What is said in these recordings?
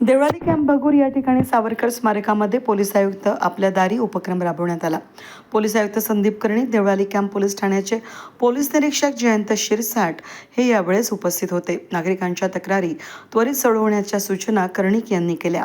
Deolali camp बगूर या ठिकाणी Savarkar स्मारकामध्ये police आयुक्त आपल्या दारी उपक्रम राबवण्यात आला. पोलीस आयुक्त संदीप कर्णिक देवळाली कॅम्प पोलीस ठाण्याचे पोलीस निरीक्षक जयंत शिरसाट हे यावेळेस उपस्थित होते. नागरिकांच्या तक्रारी त्वरित सोडवण्याच्या सूचना कर्णिक यांनी केल्या.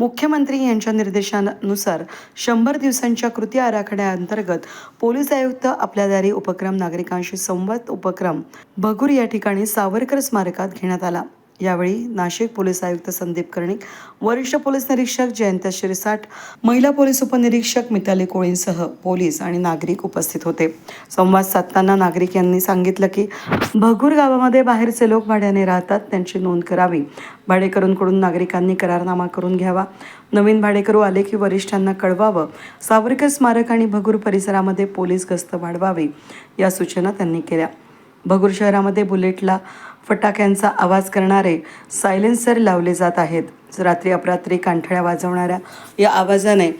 मुख्यमंत्री यांच्या निर्देशानुसार शंभर दिवसांच्या कृती आराखड्याअंतर्गत पोलीस आयुक्त आपल्या दारी उपक्रम नागरिकांशी संवाद उपक्रम भगूर या ठिकाणी सावरकर स्मारकात घेण्यात आला. यावेळी नाशिक पोलीस आयुक्त संदीप कर्णिक वरिष्ठ पोलीस निरीक्षक जयंत शिरसाट महिला पोलीस उपनिरीक्षक मिताली कोळींसह पोलीस आणि नागरिक उपस्थित होते. संवाद साधताना नागरिक यांनी सांगितलं की भगूर गावामध्ये बाहेरचे लोक भाड्याने राहतात त्यांची नोंद करावी. भाडेकरूंकडून नागरिकांनी करारनामा करून घ्यावा. नवीन भाडेकरू आले की वरिष्ठांना कळवावं. सावरकर स्मारक आणि भगूर परिसरामध्ये पोलीस गस्त वाढवावी या सूचना त्यांनी केल्या. भगूर शहरामध्ये बुलेटला फटाक्यांचा आवाज करणारे सायलेन्सर लावले जात आहेत. रात्री अपरात्री कांठळ्या वाजवणाऱ्या या आवाजाने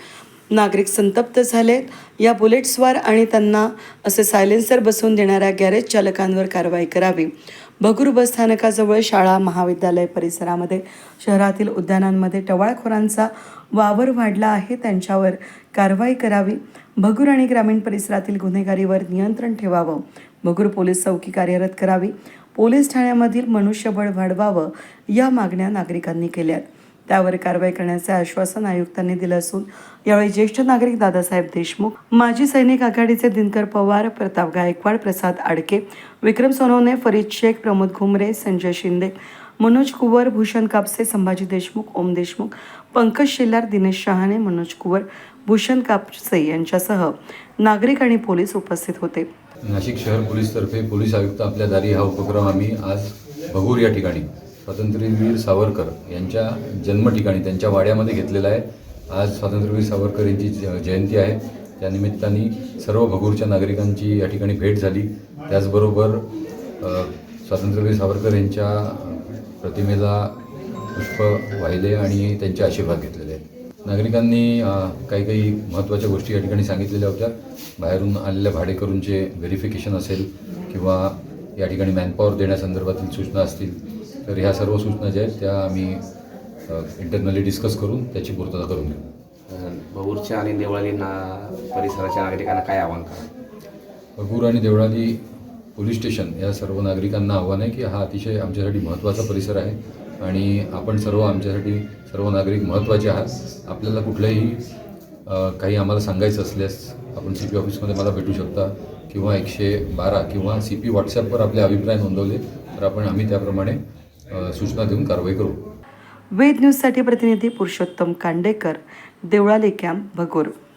नागरिक संतप्त झालेत. या बुलेट्सवर आणि त्यांना असे सायलेन्सर बसवून देणाऱ्या गॅरेज चालकांवर कारवाई करावी. भगूर बस स्थानकाजवळ शाळा महाविद्यालय परिसरामध्ये शहरातील उद्यानांमध्ये टवाळखोरांचा वावर वाढला आहे. त्यांच्यावर कारवाई करावी. भगूर आणि ग्रामीण परिसरातील गुन्हेगारीवर नियंत्रण ठेवावं. भगूर पोलीस चौकी कार्यरत करावी. पोलीस ठाण्यामधील मनुष्यबळ वाढवावं या मागण्या नागरिकांनी केल्यात. त्यावर कारवाई करण्याचे आश्वासन आयुक्तांनी दिलं असून यावेळी ज्येष्ठ नागरिक दादासाहेब देशमुख माजी सैनिक आघाडीचे दिनकर पवार प्रताप गायकवाड प्रसाद आडके विक्रम सोनवणे फरीद शेख प्रमोद घुमरे संजय शिंदे मनोज कुवर भूषण कापसे संभाजी देशमुख ओम देशमुख पंकज शेलार दिनेश शहाणे मनोज कुवर भूषण कापसे यांच्यासह नागरिक आणि पोलीस उपस्थित होते. नाशिक शहर पोलीसतर्फे पोलीस आयुक्त आपल्या दारी हा उपक्रम आम्ही आज भगूर या ठिकाणी स्वातंत्र्यवीर सावरकर यांच्या जन्म ठिकाणी त्यांच्या वाड्यामध्ये घेतलेला आहे. आज स्वातंत्र्यवीर सावरकर यांची ज- जयंती आहे. त्या निमित्ताने सर्व भगूरच्या नागरिकांची या ठिकाणी भेट झाली. त्याचबरोबर स्वातंत्र्यवीर सावरकर यांच्या प्रतिमेला पुष्प वाहिले आणि त्यांचे आशीर्वाद घेतलेले आहेत. नागरिकांनी काही काही महत्त्वाच्या गोष्टी या ठिकाणी सांगितलेल्या होत्या. बाहेरून आलेल्या भाडेकरूंचे व्हेरिफिकेशन असेल किंवा या ठिकाणी मॅनपॉवर देण्यासंदर्भातील सूचना असतील तर ह्या सर्व सूचना ज्या आहेत त्या आम्ही इंटरनली डिस्कस करून त्याची पूर्तता करून घेऊ. भगूरच्या आणि देवळाली ना परिसराच्या नागरिकांना काय आव्हान करा भगूर आणि देवळाली पोलीस स्टेशन या सर्व नागरिकांना आव्हान आहे की हा अतिशय आमच्यासाठी महत्त्वाचा परिसर आहे आणि आपण सर्व आमच्यासाठी सर्व नागरिक महत्त्वाचे आहात. आपल्याला कुठलंही अ, काही आम्हाला सांगायचं असल्यास आपण सी पी ऑफिसमध्ये मला भेटू शकता किंवा एकशे बारा किंवा सी पी व्हॉट्सॲपवर आपले अभिप्राय नोंदवले तर आपण आम्ही त्याप्रमाणे सूचना देऊन कारवाई करू. वेद न्यूजसाठी प्रतिनिधी पुरुषोत्तम कांडेकर देवळाली कॅम्प भगोर.